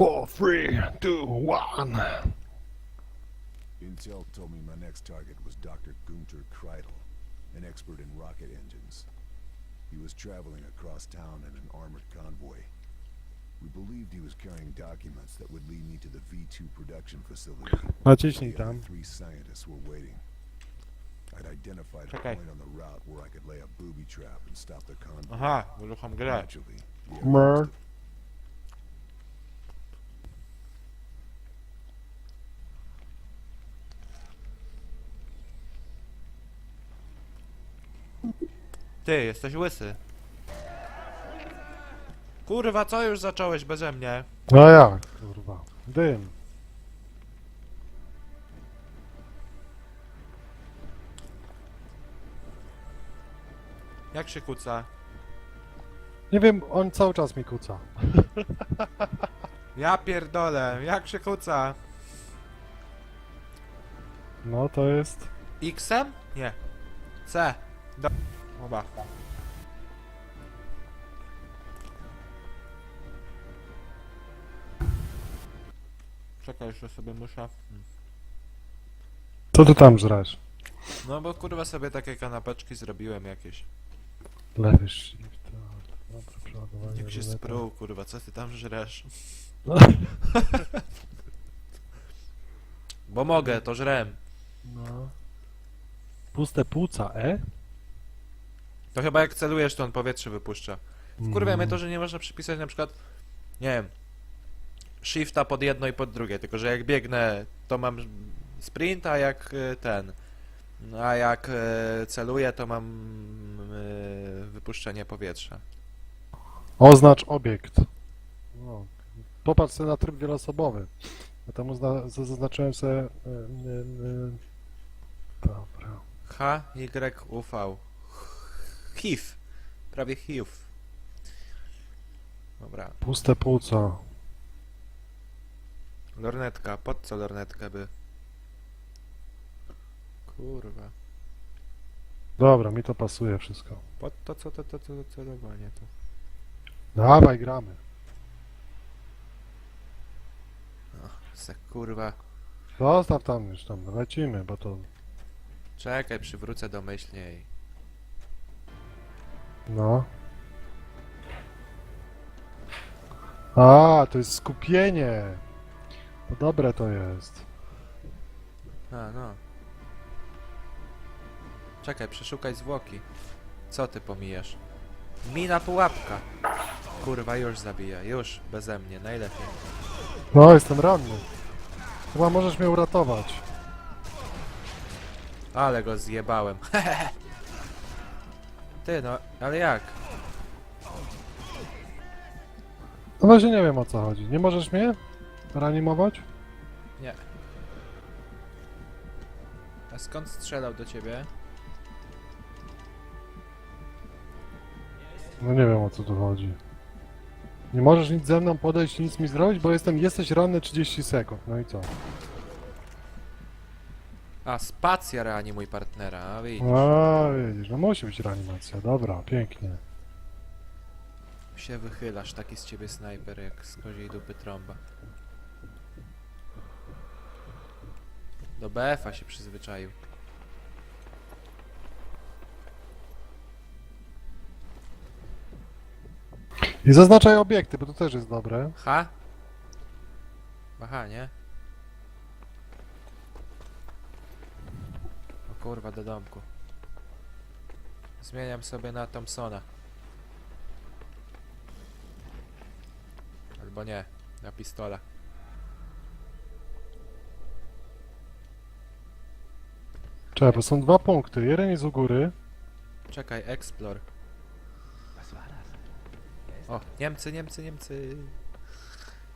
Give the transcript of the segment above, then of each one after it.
Four, three, two, one. Intel told me my next target was Dr. Gunter Kreidel, an expert in rocket engines. He was traveling across town in an armored convoy. We believed he was carrying documents that would lead me to the V2 production facility. Naciśnij The tam. three scientists were waiting. I'd identified a Okay. point on the route where I could lay a booby trap and stop the convoy. Aha, uruchom grę. Naturally, the Ty, jesteś łysy. Kurwa, co już zacząłeś beze mnie? No jak, kurwa. Dym. Jak się kuca? Nie wiem, on cały czas mi kuca. Ja pierdolę, jak się kuca? No to jest... X-em? Nie. C. Oba. Czekaj, jeszcze sobie muszę. Hmm. Co ty tam żresz? No bo kurwa sobie takie kanapeczki zrobiłem jakieś. Lewy shift. Dobra, przeładowanie. Jak się ruleta. kurwa, co ty tam żresz? No. Bo mogę, to żrem. No. Puste płuca, e? To chyba jak celujesz, to on powietrze wypuszcza. Kurwa, mnie to, że nie można przypisać na przykład, nie wiem, shifta pod jedno i pod drugie, tylko że jak biegnę, to mam sprint, a jak ten, a jak celuję, to mam y, wypuszczenie powietrza. Oznacz obiekt. No. Popatrz sobie na tryb wieloosobowy. Ja tam zaznaczyłem sobie... y, Dobra. H, Y, U, V. HIV. Prawie HIV. Dobra. Puste płuca. Lornetka. Pod co lornetkę by? Kurwa. Dobra, mi to pasuje wszystko. Pod to co to, to, to, to celowanie to. Dawaj, gramy. Se kurwa. Zostaw tam już tam, lecimy, bo to... Czekaj, przywrócę domyślniej. No. A, to jest skupienie. To dobre to jest. A, no. Czekaj, przeszukaj zwłoki. Co ty pomijasz? Mina pułapka. Kurwa, już zabija. Już, beze mnie, najlepiej. No, jestem ranny. Chyba możesz mnie uratować. Ale go zjebałem. Ty, no, ale jak? No właśnie nie wiem o co chodzi. Nie możesz mnie reanimować? Nie. A skąd strzelał do ciebie? No nie wiem o co tu chodzi. Nie możesz nic ze mną podejść i nic mi zrobić, bo jestem, jesteś ranny 30 sekund. No i co? A, spacja reanimuj partnera, a widzisz. A, widzisz, no musi być reanimacja. Dobra, pięknie. Się wychylasz, taki z ciebie snajper jak z koziej dupy trąba. Do BF-a się przyzwyczaił. I zaznaczaj obiekty, bo to też jest dobre. H? Aha, nie? Kurwa, do domku. Zmieniam sobie na Thompsona. Albo nie, na pistola. Czekaj, bo są dwa punkty. Jeden jest u góry. Czekaj, Explore. O, Niemcy, Niemcy, Niemcy.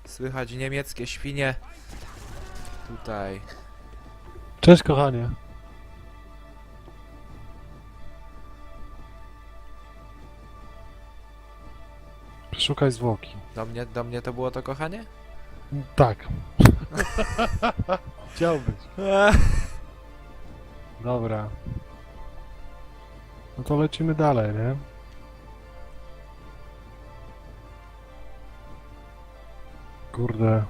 Słychać niemieckie świnie. Tutaj. Cześć, kochanie. Szukaj zwłoki. Do mnie, do mnie to było to kochanie? Tak. Chciałbyś. Dobra. No to lecimy dalej, nie? kurde.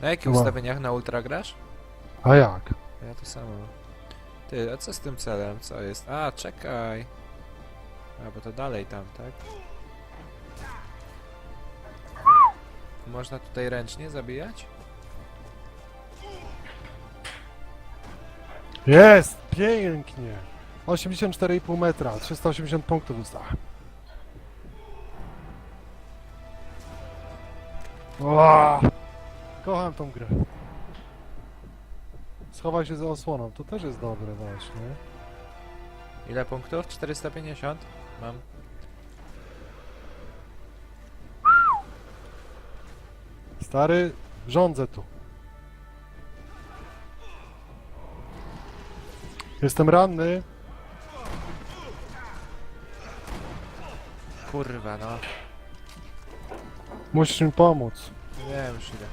Na jakich Chyba- ustawieniach na ultra grasz? A jak? Ja to samo. Ty, a co z tym celem? Co jest? A, czekaj. A, bo to dalej tam, tak? Można tutaj ręcznie zabijać? Jest! Pięknie! 84,5 metra, 380 punktów dostałem. Ła! Kocham tą grę. Schowaj się za osłoną, to też jest dobre właśnie. Ile punktów? 450? Mam. Stary, rządzę tu. Jestem ranny. Kurwa, no. Musisz mi pomóc. Nie wiem już ile.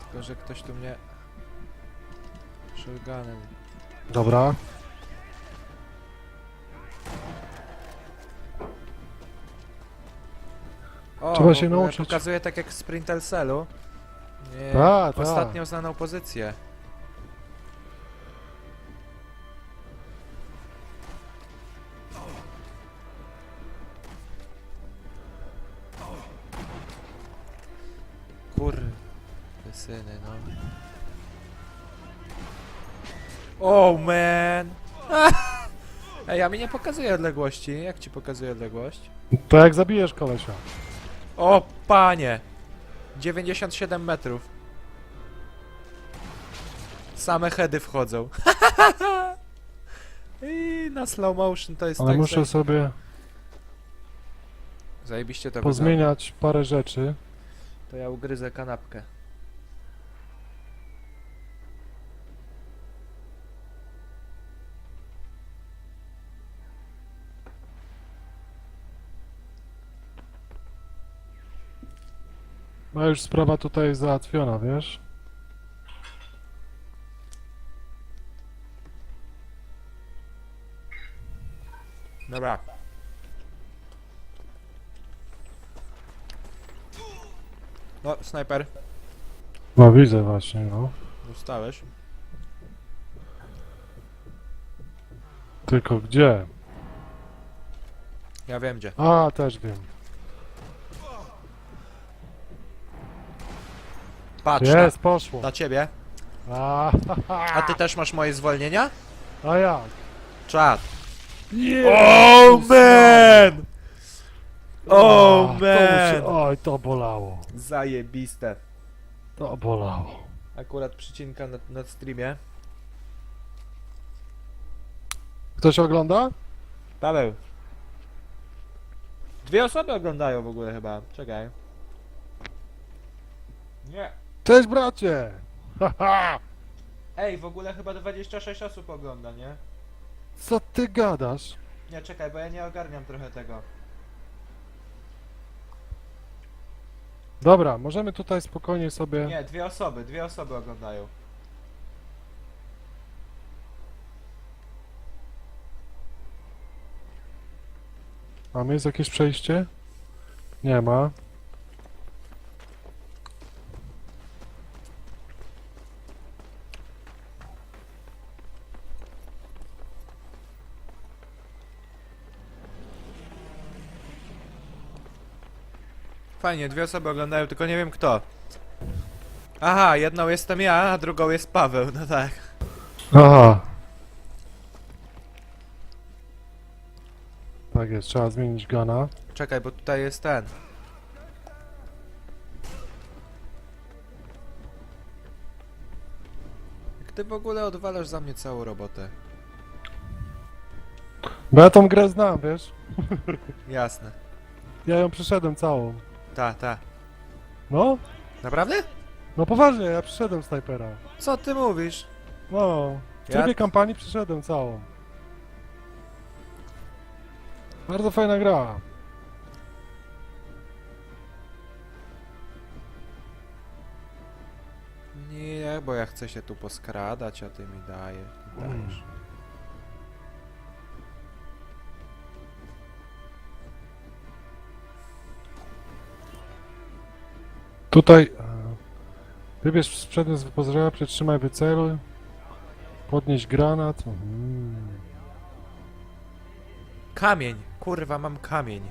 Tylko, że ktoś tu mnie... Shotgunem. Dobra. O, Trzeba w się ogóle nauczyć. Pokazuje tak jak w Sprintel Cellu. Nie, Tak, tak. ostatnią znaną pozycję. Kur... syny, no. Oh man! Ej, a mi nie pokazuje odległości. Jak ci pokazuje odległość? To jak zabijesz kolesia. O panie! 97 metrów. Same heady wchodzą. I na slow motion to jest Ale tak muszę zaje- sobie Zajebiście to pozmieniać parę rzeczy. wygląda. To ja ugryzę kanapkę. No już sprawa tutaj jest załatwiona, wiesz? Dobra. No, snajper. No widzę właśnie, no. Dostałeś. Tylko gdzie? Ja wiem gdzie. A, też wiem. Patrz, Jest, poszło. na, na ciebie. A, A ty też masz moje zwolnienia? a jak? Czad. Oh man! Oh To man! Oj, to bolało. Zajebiste. To bolało. Akurat przycinka na, na streamie. Ktoś ogląda? Paweł. Dwie osoby oglądają w ogóle chyba. Czekaj. Nie. Cześć bracie! Haha! Ej, w ogóle chyba 26 osób ogląda, nie? Co ty gadasz? Nie, czekaj, bo ja nie ogarniam trochę tego. Dobra, możemy tutaj spokojnie sobie... Nie, dwie osoby, dwie osoby oglądają. Mamy jest jakieś przejście? Nie ma. Fajnie, dwie osoby oglądają, tylko nie wiem kto. Aha, jedną jestem ja, a drugą jest Paweł, no tak. Aha. Tak jest, trzeba zmienić gana. Czekaj, bo tutaj jest ten. Jak ty w ogóle odwalasz za mnie całą robotę? Bo ja tą grę znam, wiesz? Jasne. Ja ją przeszedłem całą. Ta, ta. No? Naprawdę? No poważnie, ja przeszedłem snajpera. Co ty mówisz? No. W Ja- trybie kampanii przeszedłem całą. Bardzo fajna gra. Nie, bo ja chcę się tu poskradać, a ty mi daje, dajesz. Tutaj e, wybierz sprzęt z wyposażenia, przytrzymaj, wyceluj. Podnieść granat. Mhm. Kamień! Kurwa, mam kamień.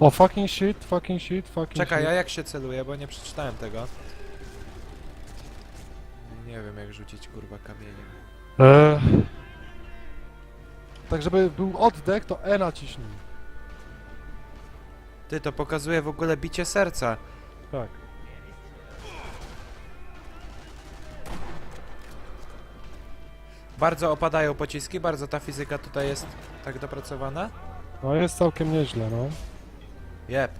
O, fucking shit, fucking shit, fucking Czekaj, shit. a jak się celuje, bo nie przeczytałem tego. Nie wiem jak rzucić kurwa kamieniem. E, tak, żeby był oddech, to E naciśnij. Ty, to pokazuje w ogóle bicie serca. Tak. Bardzo opadają pociski, bardzo ta fizyka tutaj jest tak dopracowana. No jest całkiem nieźle, no. Jep.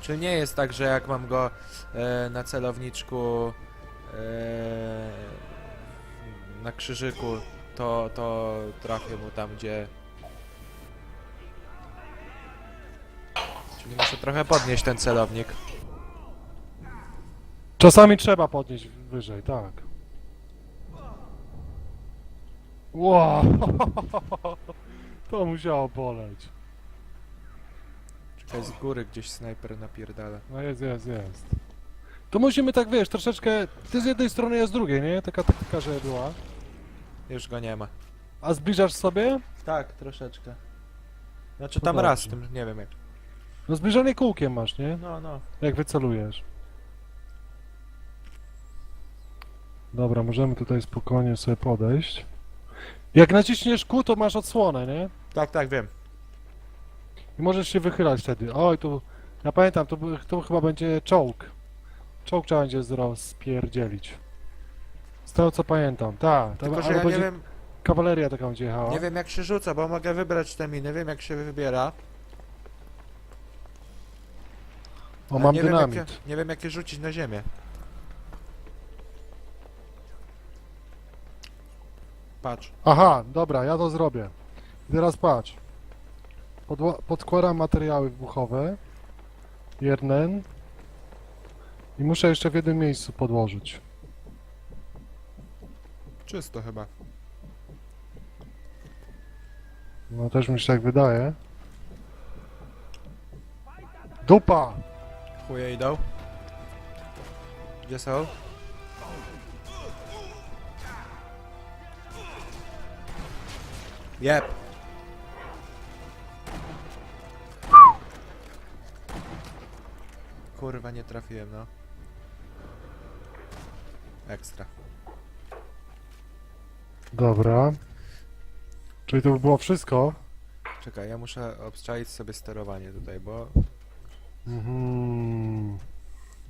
Czyli nie jest tak, że jak mam go e, na celowniczku e, na krzyżyku, to, to trafię mu tam, gdzie... Czyli muszę trochę podnieść ten celownik. Czasami trzeba podnieść wyżej, tak. Wow. To musiało boleć. Czekaj, z góry gdzieś snajper napierdala. No jest, jest, jest. To musimy tak, wiesz, troszeczkę... Ty z jednej strony, ja z drugiej, nie? Taka taktyka, że była. Już go nie ma. A zbliżasz sobie? Tak, troszeczkę. Znaczy No tam raz, tym nie wiem jak. No zbliżanie kółkiem masz, nie? No, no. Jak wycelujesz. Dobra, możemy tutaj spokojnie sobie podejść. Jak naciśniesz kół, to masz odsłonę, nie? Tak, tak, wiem. I możesz się wychylać wtedy. Oj, tu... Ja pamiętam, to, by- to chyba będzie czołg. Czołg trzeba będzie rozpierdzielić. Z tego co pamiętam, tak. Tylko, że ja nie wiem, kawaleria taka będzie jechała. nie wiem jak się rzuca, bo mogę wybrać te miny, wiem jak się wybiera. O, ale mam nie Wiem, dynamit. jak je, nie wiem jak je rzucić na ziemię. Patrz. Aha, dobra, ja to zrobię. I teraz patrz. Podła- podkładam materiały wybuchowe. Jeden. I muszę jeszcze w jednym miejscu podłożyć. Czysto chyba. No też mi się tak wydaje. Dupa! Chuje idą. Gdzie są? Jep. Kurwa, nie trafiłem, no. Ekstra. Dobra. Czyli to by było wszystko? Czekaj, ja muszę obstrzaić sobie sterowanie tutaj, bo Mhm.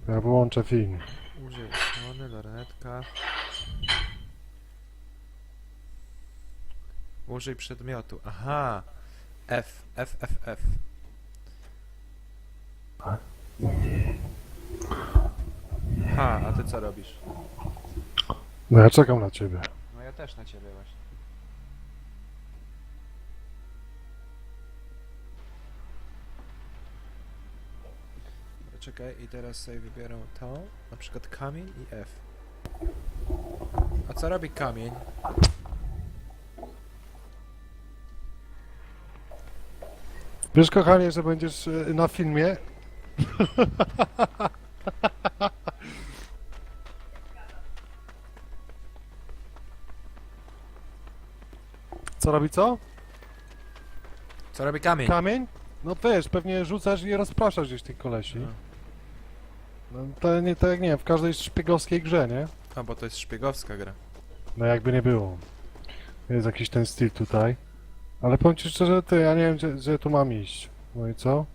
Ja wyłączę film. użyj osłony, lornetka. Użyj przedmiotu. Aha. F, F, F, F. Ha, a ty co robisz? No ja czekam na ciebie. Ja też na ciebie właśnie. Czekaj, i teraz sobie wybieram to, na przykład kamień i F. A co robi kamień? Wiesz kochanie, że będziesz e, na filmie? Co robi co? Co robi kamień? Kamień? No wiesz, pewnie rzucasz i rozpraszasz gdzieś tych kolesi. No. No, to nie tak jak nie wiem, w każdej szpiegowskiej grze, nie? A, bo to jest szpiegowska gra. No jakby nie było. Jest jakiś ten styl tutaj. Ale powiem ci szczerze, ty, ja nie wiem, gdzie, gdzie tu mam iść. No i co?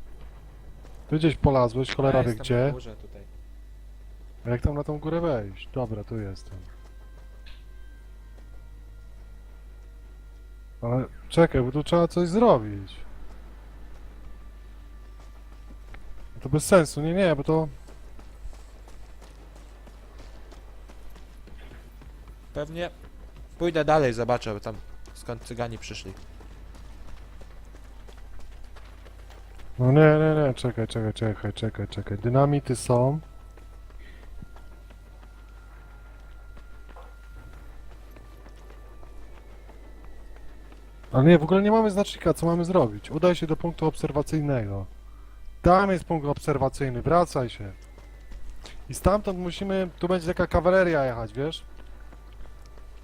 Ty gdzieś polazłeś, cholera wie jestem gdzie. na górze tutaj. A Jak tam na tą górę wejść? Dobra, tu jestem. Ale czekaj, bo tu trzeba coś zrobić. To bez sensu, nie, nie, bo to... Pewnie pójdę dalej, zobaczę tam skąd cygani przyszli. No nie, nie, nie, czekaj, czekaj, czekaj, czekaj, czekaj. Dynamity są. Ale nie, w ogóle nie mamy znacznika, co mamy zrobić. Udaj się do punktu obserwacyjnego. Tam jest punkt obserwacyjny, wracaj się. I stamtąd musimy, tu będzie taka kawaleria jechać, wiesz?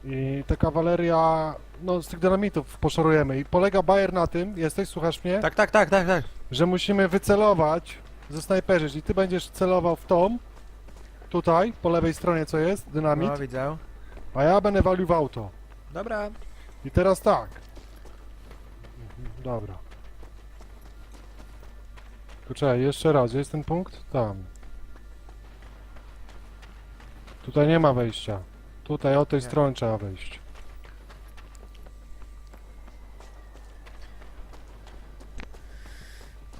I ta kawaleria, no z tych dynamitów poszorujemy. I polega Bayer na tym, jesteś, słuchasz mnie? Tak, tak, tak, tak, tak. Że musimy wycelować ze snajperzy. Czyli ty będziesz celował w tą, tutaj, po lewej stronie co jest, dynamit, No, widzę. a ja będę walił w auto. Dobra. I teraz tak. Dobra. Poczekaj, jeszcze raz, gdzie jest ten punkt? Tam. Tutaj nie ma wejścia. Tutaj od tej Nie. strony trzeba wejść.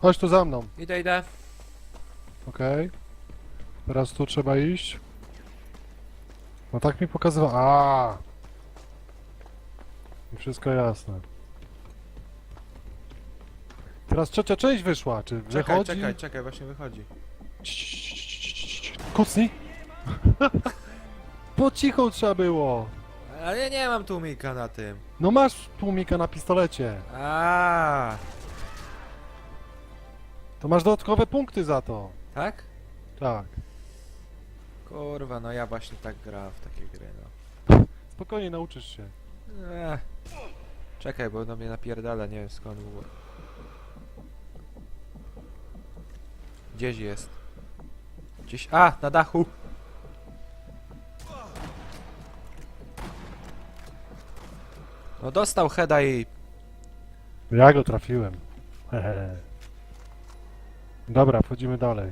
Chodź tu za mną, Idę, idę. okej? Teraz tu trzeba iść. No tak mi pokazywa. A. I wszystko jasne. Teraz trzecia część wyszła, czy Czekaj, wychodzi? czekaj, czekaj, właśnie wychodzi. Kucnij. Po cichu trzeba było. Ale ja nie mam tłumika na tym. No masz tłumika na pistolecie. A, To masz dodatkowe punkty za to. tak? Tak. Kurwa, no ja właśnie tak gram w takie gry, no. Spokojnie nauczysz się. Ech. Czekaj, bo do mnie napierdala, nie wiem skąd było. Gdzieś jest. Gdzieś... A! Na dachu! No dostał heada i... Ja go trafiłem. Hehe. Dobra, wchodzimy dalej.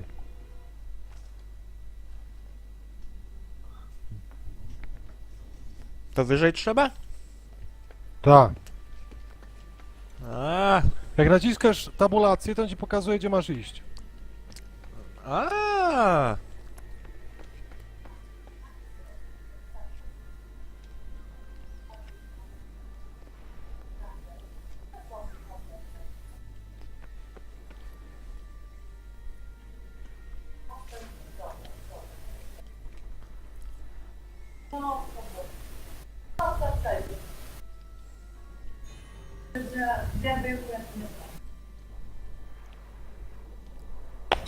To wyżej trzeba? Tak. A, Jak naciskasz tabulację, to on ci pokazuje, gdzie masz iść. A.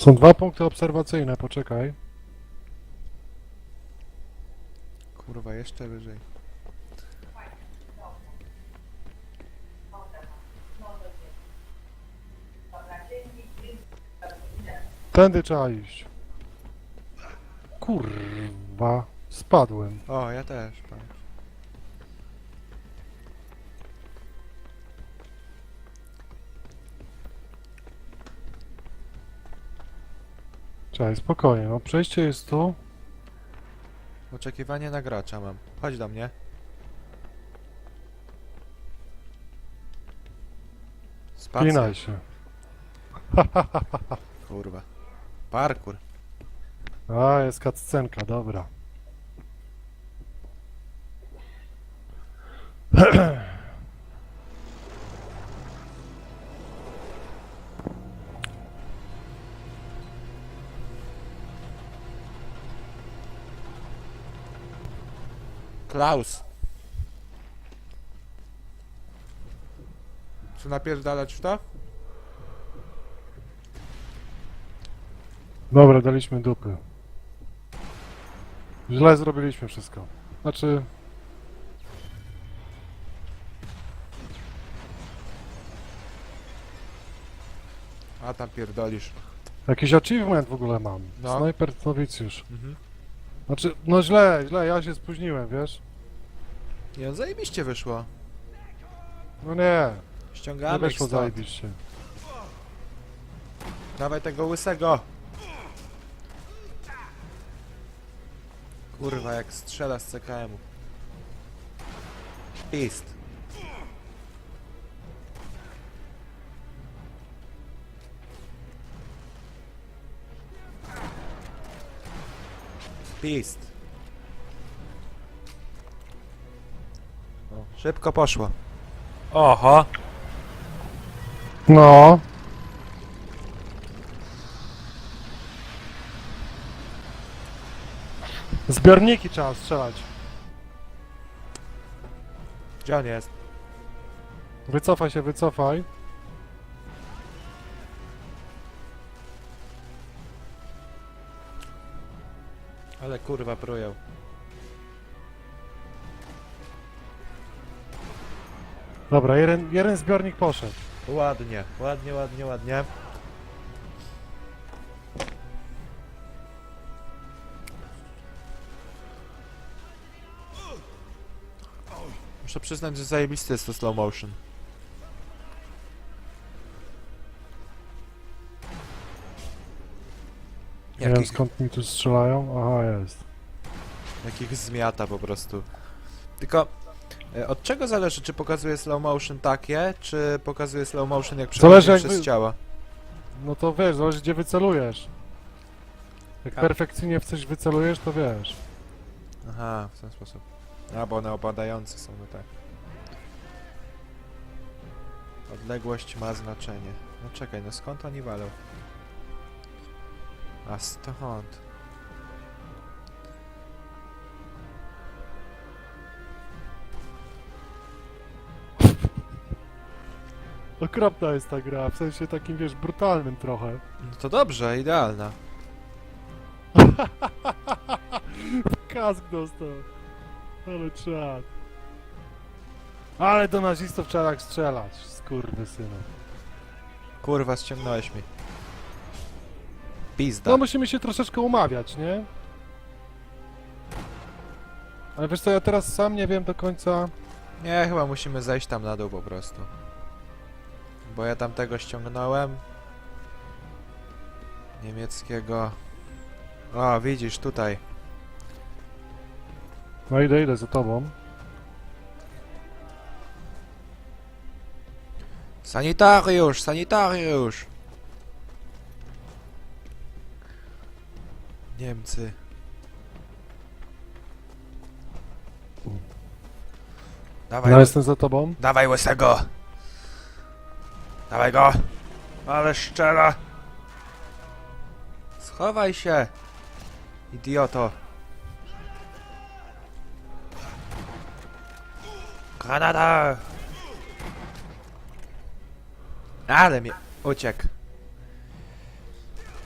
Są dwa punkty obserwacyjne, poczekaj. Kurwa, jeszcze wyżej. Tędy trzeba iść. Kurwa, spadłem. O, ja też, pan. Czekaj, spokojnie, no przejście jest tu. Oczekiwanie na gracza mam. Chodź do mnie. Spinaj się. Kurwa. Parkour. A, jest cutscenka, dobra. Klaus. Czy napierdalać w to? Dobra, daliśmy dupy. Źle zrobiliśmy wszystko. Znaczy... A tam pierdolisz. Jakiś achievement w ogóle mam. No. Sniper nowicjusz. Mhm. Znaczy, no źle, źle, ja się spóźniłem, wiesz? Nie, no zajebiście wyszło. No nie, nie Ściągamy ich weszło stąd. zajebiście. Dawaj tego łysego. Kurwa, jak strzela z CKM-u. Pist. Pist. Szybko poszło. Oho. No. Zbiorniki trzeba strzelać. Gdzie on jest? Wycofaj się, wycofaj. Kurwa prują. Dobra, jeden, jeden zbiornik poszedł. Ładnie, ładnie, ładnie, ładnie. Muszę przyznać, że zajebisty jest to slow motion. Nie wiem Jakich, skąd mi tu strzelają. Aha, jest. jakich zmiata po prostu. Tylko e, od czego zależy, czy pokazuje slow motion takie, czy pokazuje slow motion jak przechodzi Zależy, przez wy- ciała? No to wiesz, zależy gdzie wycelujesz. Jak A. perfekcyjnie w coś wycelujesz, to wiesz. Aha, w ten sposób. A, bo one opadające są, no tak. Odległość ma znaczenie. No czekaj, no skąd oni walą? A stąd. Okropna jest ta gra, w sensie takim, wiesz, brutalnym trochę. No to dobrze, idealna. Kask dostał. Ale czad. Ale do nazistów trzeba tak strzelać, skurwysynu. Kurwa, ściągnąłeś mi. Pizda. No musimy się troszeczkę umawiać, nie? Ale wiesz co, ja teraz sam nie wiem do końca... Nie, chyba musimy zejść tam na dół po prostu. Bo ja tamtego ściągnąłem. Niemieckiego. O, widzisz, tutaj. No idę, idę za tobą. Sanitariusz, sanitariusz! Niemcy. Dawaj, No jestem za tobą. dawaj łysego! Dawaj go! Ale szczera! Schowaj się! Idioto! Granada! Ale mnie uciekł.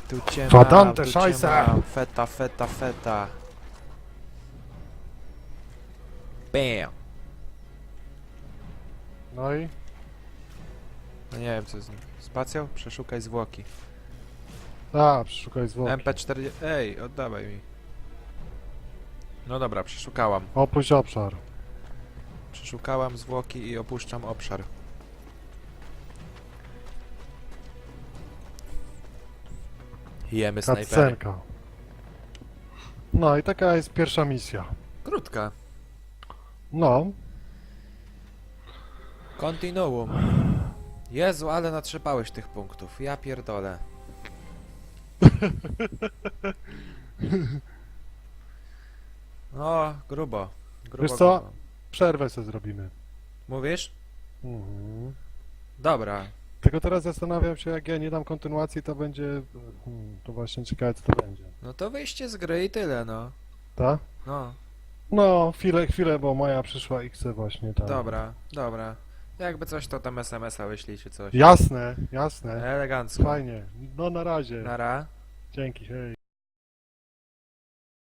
Tu cię mam, tu cię Scheiße. mam. Feta, feta, feta. Bam! No i... No nie wiem co z nim. Spacją? Przeszukaj zwłoki. A, przeszukaj zwłoki. MP4... Ej, oddawaj mi. No dobra, przeszukałam. Opuść obszar. Przeszukałam zwłoki i opuszczam obszar. Jemy snajpery. No i taka jest pierwsza misja. Krótka. No, Kontinuum. Jezu, ale natrzepałeś tych punktów. Ja pierdolę. O, grubo. grubo Wiesz co? grubo. przerwę sobie zrobimy. Mówisz? Mhm. Dobra. Tylko teraz zastanawiam się, jak ja nie dam kontynuacji, to będzie... Hmm, to właśnie ciekawe, co to będzie. No to wyjście z gry i tyle, no. Tak? No, No, chwilę, chwilę, bo moja przyszła i chce właśnie tak. dobra, dobra. Jakby coś, to tam SMS-a wyślij czy coś. Jasne, jasne. Elegancko. Fajnie. No na razie. Nara. Dzięki, hej.